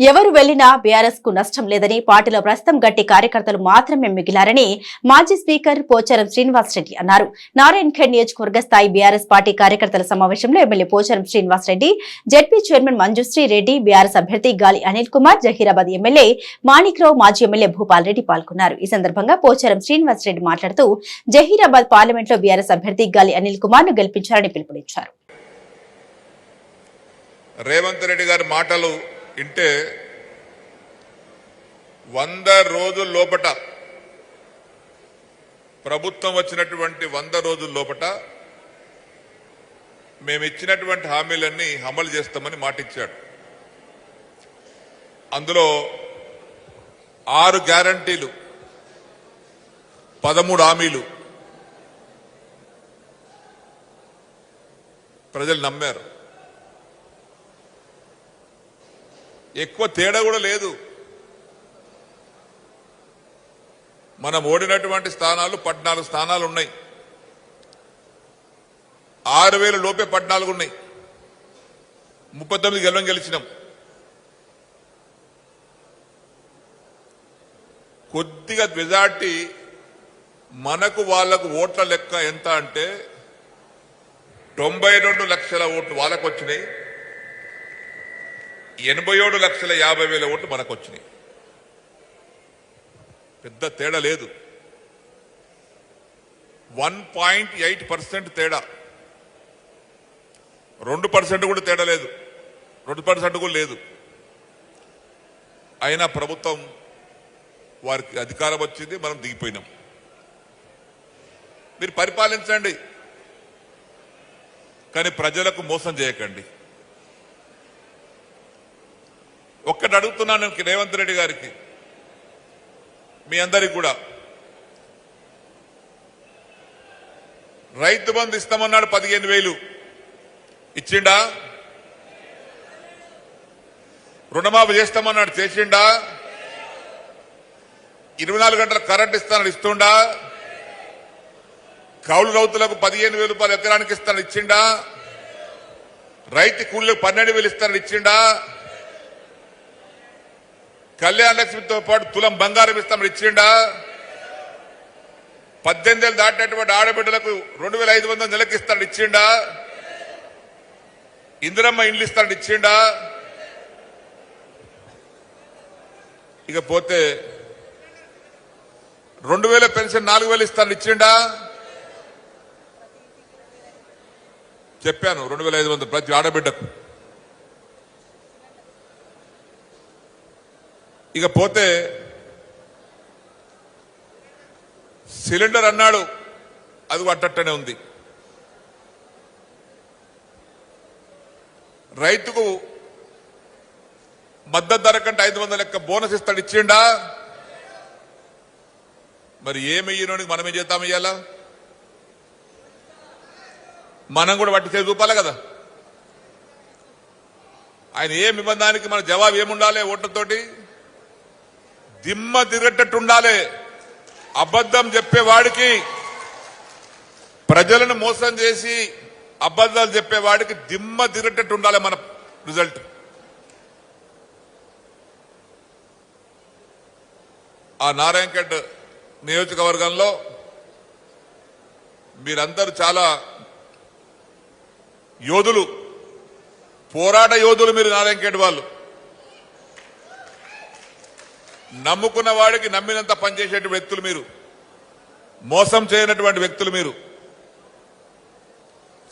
ఎవరు వెళ్ళినా బీఆర్ఎస్కు నష్టం లేదని పార్టీలో ప్రస్తుతం గట్టి కార్యకర్తలు మాత్రమే మిగిలారని మాజీ స్పీకర్ పోచారం శ్రీనివాస్ రెడ్డి అన్నారు. నారాయణ్ ఖేడ్ నియోజకవర్గ స్థాయి బీఆర్ఎస్ పార్టీ కార్యకర్తల సమావేశంలో MLA Pocharam Srinivas Reddy ZP chairman Manjushri Reddy BRS అభ్యర్థి గాలి అనిల్ కుమార్ జహీరాబాద్ ఎమ్మెల్యే మాణిక్రావు మాజీ ఎమ్మెల్యే భూపాల్ రెడ్డి పాల్గొన్నారు. ఈ సందర్భంగా పోచారం శ్రీనివాస్ రెడ్డి మాట్లాడుతూ జహీరాబాద్ పార్లమెంట్లో బీఆర్ఎస్ అభ్యర్థి గాలి అనిల్ కుమార్ను గెలిపించారని పిలుపునిచ్చారు. రేవంత్ రెడ్డి గారి మాటలు అంటే వంద రోజుల లోపట ప్రభుత్వం వచ్చినటువంటి వంద రోజుల లోపట మేము ఇచ్చినటువంటి హామీలన్నీ అమలు చేస్తామని మాటిచ్చాడు. అందులో ఆరు గ్యారంటీలు పదమూడు హామీలు ప్రజలు నమ్మారు. ఎక్కువ తేడా కూడా లేదు. మనం ఓడినటువంటి స్థానాలు పద్నాలుగు స్థానాలు ఉన్నాయి. ఆరు వేల లోపే పద్నాలుగు ఉన్నాయి. ముప్పై తొమ్మిది గెలవం గెలిచినాం. కొద్దిగా మెజార్టీ మనకు వాళ్ళకు ఓట్ల లెక్క ఎంత అంటే తొంభై రెండు లక్షల ఓట్లు వాళ్ళకు వచ్చినాయి ఎనభై ఏడు లక్షల యాభై వేల ఓట్లు మనకు వచ్చినాయి పెద్ద తేడా లేదు. వన్ పాయింట్ ఎయిట్ పర్సెంట్ తేడా. రెండు పర్సెంట్ కూడా తేడా లేదు. రెండు పర్సెంట్ కూడా లేదు. అయినా ప్రభుత్వం వారికి అధికారం వచ్చింది మనం దిగిపోయినాం. మీరు పరిపాలించండి. కానీ ప్రజలకు మోసం చేయకండి. ఒక్కటి అడుగుతున్నాను రేవంత్ రెడ్డి గారికి. మీ అందరికి కూడా. రైతు బంధు ఇస్తామన్నాడు పదిహేను వేలు. ఇచ్చిండా? రుణమాఫీ చేస్తామన్నాడు చేసిండా? ఇరవై నాలుగు గంటల కరెంట్ ఇస్తానని ఇస్తుండా? కౌలు రైతులకు పదిహేను వేల రూపాయలు ఎకరానికి ఇస్తానని ఇచ్చిండా? రైతు కూలీలకు పన్నెండు వేలు ఇస్తానని ఇచ్చిండా? కళ్యాణ లక్ష్మితో పాటు తులం బంగారం ఇస్తామని ఇచ్చిండా? పద్దెనిమిది ఏళ్ళు దాటినటువంటి ఆడబిడ్డలకు రెండు వేల ఐదు వందల నెలకి ఇస్తాడు ఇచ్చిండా? ఇందిరమ్మ ఇండ్లు ఇస్తాడు ఇచ్చిండా? ఇక పోతే రెండు వేల పెన్షన్ నాలుగు వేలు ఇస్తాడు ఇచ్చిండా? చెప్పాను రెండు వేల ఐదు వందలు ప్రతి ఆడబిడ్డకు. ఇక పోతే సిలిండర్ అన్నాడు అది అట్టట్టనే ఉంది. రైతుకు మద్దతు ధర కంటే ఐదు వందల లెక్క బోనస్ ఇస్తాడు ఇచ్చిండా? మరి ఏమయ్యనోనికి మనమే మనం ఏం చేద్దాం ఇయ్యాలా? మనం కూడా పట్టి చేసి చూపాలి కదా. ఆయన ఏం ఇబ్బందానికి మన జవాబు ఏముండాలి ఓట్లతోటి? దిమ్మ తిరగట్టట్టు ఉండాలి. అబద్ధం చెప్పేవాడికి ప్రజలను మోసం చేసి అబద్ధాలు చెప్పేవాడికి దిమ్మ తిరగట్టట్టు ఉండాలి మన రిజల్ట్. ఆ నారాయణఖేడ్ నియోజకవర్గంలో మీరందరూ చాలా యోధులు పోరాట యోధులు మీరు నారాయణఖేడ్ వాళ్ళు. నమ్ముకున్న వాడికి నమ్మినంత పనిచేసేటువంటి వ్యక్తులు మీరు. మోసం చేయనటువంటి వ్యక్తులు మీరు.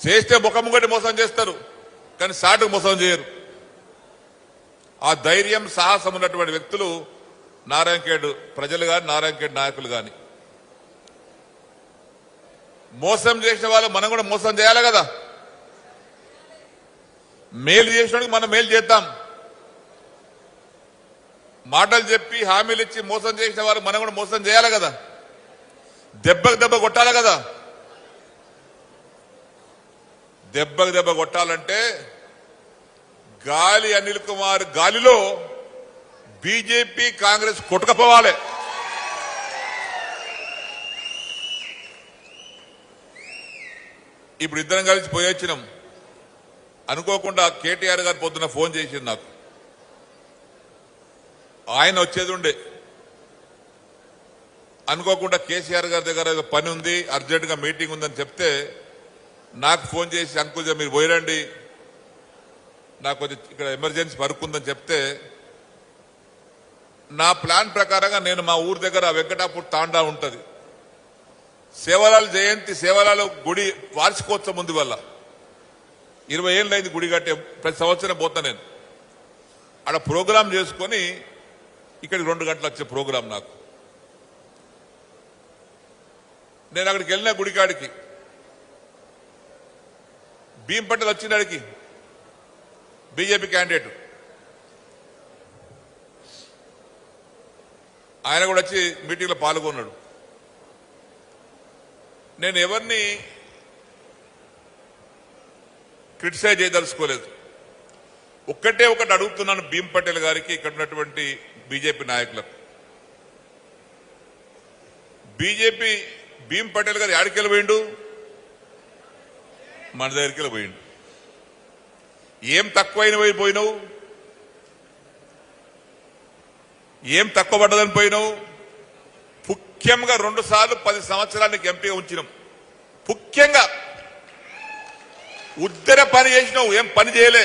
చేస్తే ముఖం ఒకటి మోసం చేస్తారు కానీ సాటుకు మోసం చేయరు. ఆ ధైర్యం సాహసం ఉన్నటువంటి వ్యక్తులు నారాయణఖేడ్ ప్రజలు కానీ నారాయణఖేడ్ నాయకులు కానీ మోసం చేసిన వాళ్ళు మనం కూడా మోసం చేయాలి కదా. మేలు చేసిన మనం మేలు చేద్దాం. మాటలు చెప్పి హామీలు ఇచ్చి మోసం చేసిన వారు మనం కూడా మోసం చేయాలి కదా. దెబ్బకు దెబ్బ కొట్టాలి కదా. దెబ్బకు దెబ్బ కొట్టాలంటే గాలి అనిల్ కుమార్ గాలిలో బీజేపీ కాంగ్రెస్ కొట్టుకపోవాలి. ఇప్పుడు ఇద్దరం కలిసి పోయొచ్చినాం అనుకోకుండా కేటీఆర్ గారు పొద్దున ఫోన్ చేసింది నాకు. ఆయన వచ్చేది ఉండే. అనుకోకుండా కేసీఆర్ గారి దగ్గర ఏదో పని ఉంది అర్జెంట్గా మీటింగ్ ఉందని చెప్తే నాకు ఫోన్ చేసి అంకుల్ మీరు పోయిరండి. నాకు కొంచెం ఇక్కడ ఎమర్జెన్సీ వర్క్ ఉందని చెప్తే నా ప్లాన్ ప్రకారంగా నేను మా ఊరు దగ్గర వెంకటాపూర్ తాండా ఉంటది. సేవలాల జయంతి సేవలాల గుడి వార్షికోత్సవం ఉంది వల్ల ఇరవై ఏళ్ళు అయింది గుడి కట్టే ప్రతి సంవత్సరం పోతా నేను. ఆడ ప్రోగ్రాం చేసుకొని ఇక్కడికి రెండు గంటలు వచ్చే ప్రోగ్రాం నాకు. నేను అక్కడికి వెళ్ళిన గుడికాడికి. భీం పటేల్ వచ్చినాడికి బీజేపీ క్యాండిడేట్. ఆయన కూడా వచ్చి మీటింగ్లో పాల్గొన్నాడు. నేను ఎవరిని క్రిటిసైజ్ చేయదలుచుకోలేదు. ఒక్కటే ఒకటి అడుగుతున్నాను భీమ్ పటేల్ గారికి ఇక్కడ ఉన్నటువంటి బీజేపీ నాయకులకు. బీజేపీ భీమ్ పటేల్ గారు ఎక్కడికి పోయిండు మన దగ్గరికి పోయిండు ఏం తక్కువైన పోయి పోయినావు? ఏం తక్కువ పడ్డదని పోయినావు? ముఖ్యంగా రెండు సార్లు పది సంవత్సరానికి ఎంపీగా ఉంచినాం. ముఖ్యంగా ఉద్దర పని చేసినావు ఏం పని చేయలే.